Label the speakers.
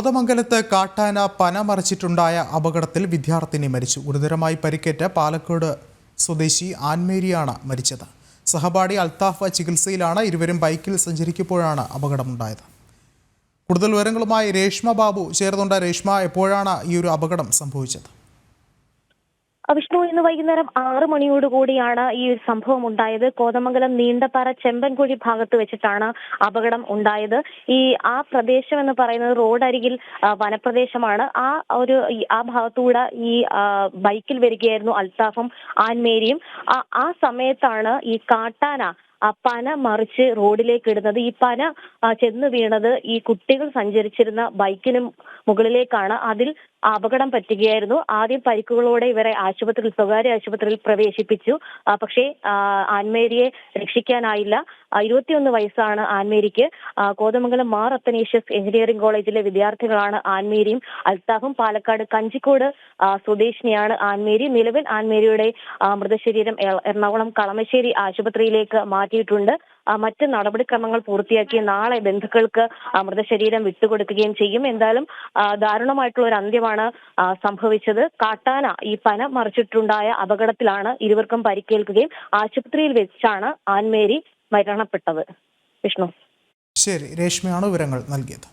Speaker 1: കോതമംഗലത്ത് കാട്ടാന പന മറിച്ചിട്ടുണ്ടായ അപകടത്തിൽ വിദ്യാർത്ഥിനി മരിച്ചു. ഗുരുതരമായി പരിക്കേറ്റ പാലക്കാട് സ്വദേശി ആൻമേരിയാണ് മരിച്ചത്. സഹപാഠി അൽത്താഫ ചികിത്സയിലാണ് ഇരുവരും ബൈക്കിൽ സഞ്ചരിക്കുമ്പോഴാണ് അപകടമുണ്ടായത്. കൂടുതൽ വിവരങ്ങളുമായി രേഷ്മ ബാബു ചേർന്നുണ്ട് രേഷ്മ എപ്പോഴാണ് ഈ ഒരു അപകടം സംഭവിച്ചത്?
Speaker 2: വിഷ്ണു ഇന്ന് വൈകുന്നേരം ആറ് മണിയോടുകൂടിയാണ് ഈ ഒരു സംഭവം ഉണ്ടായത്. കോതമംഗലം നീണ്ടപ്പാറ ചെമ്പൻകുഴി ഭാഗത്ത് വെച്ചിട്ടാണ് അപകടം ഉണ്ടായത്. ഈ ആ പ്രദേശം എന്ന് പറയുന്നത് റോഡരികിൽ വനപ്രദേശമാണ്. ആ ഒരു ആ ഭാഗത്തൂടെ ഈ ബൈക്കിൽ വരികയായിരുന്നു അൽത്താഫും ആൻമേരിയും. ആ- സമയത്താണ് ഈ കാട്ടാന പന മറിച്ച് റോഡിലേക്ക് ഇടുന്നത്. ഈ പന ചെന്ന് വീണത് ഈ കുട്ടികൾ സഞ്ചരിച്ചിരുന്ന ബൈക്കിനും മുകളിലേക്കാണ്. അതിൽ അപകടം പറ്റുകയായിരുന്നു. ആദ്യം പരിക്കുകളോടെ ഇവരെ ആശുപത്രിയിൽ സ്വകാര്യ ആശുപത്രിയിൽ പ്രവേശിപ്പിച്ചു. പക്ഷേ ആൻമേരിയെ രക്ഷിക്കാനായില്ല. ഇരുപത്തിയൊന്ന് വയസ്സാണ് ആൻമേരിക്ക്. കോതമംഗലം മാർ അത്തനേഷ്യസ് എഞ്ചിനീയറിംഗ് കോളേജിലെ വിദ്യാർത്ഥികളാണ് ആൻമേരിയും. അൽത്താഫും പാലക്കാട് കഞ്ചിക്കോട് സ്വദേശിനിയാണ് ആൻമേരി. നിലവിൽ ആൻമേരിയുടെ മൃതശരീരം എറണാകുളം കളമശ്ശേരി ആശുപത്രിയിലേക്ക് മാറ്റിയിട്ടുണ്ട്. മറ്റ് നടപടിക്രമങ്ങൾ പൂർത്തിയാക്കി നാളെ ബന്ധുക്കൾക്ക് മൃതശരീരം വിട്ടുകൊടുക്കുകയും ചെയ്യും. എന്തായാലും ദാരുണമായിട്ടുള്ള ഒരു അന്ത്യമാണ് സംഭവിച്ചത്. കാട്ടാന ഈ പന മറിച്ചിട്ടുണ്ടായ അപകടത്തിലാണ് ഇരുവർക്കും പരിക്കേൽക്കുകയും ആശുപത്രിയിൽ വെച്ചാണ് ആൻമേരി മരണപ്പെട്ടത്. വിഷ്ണു.
Speaker 1: ശരി രേഷ്മയാണ് വിവരങ്ങൾ നൽകിയത്.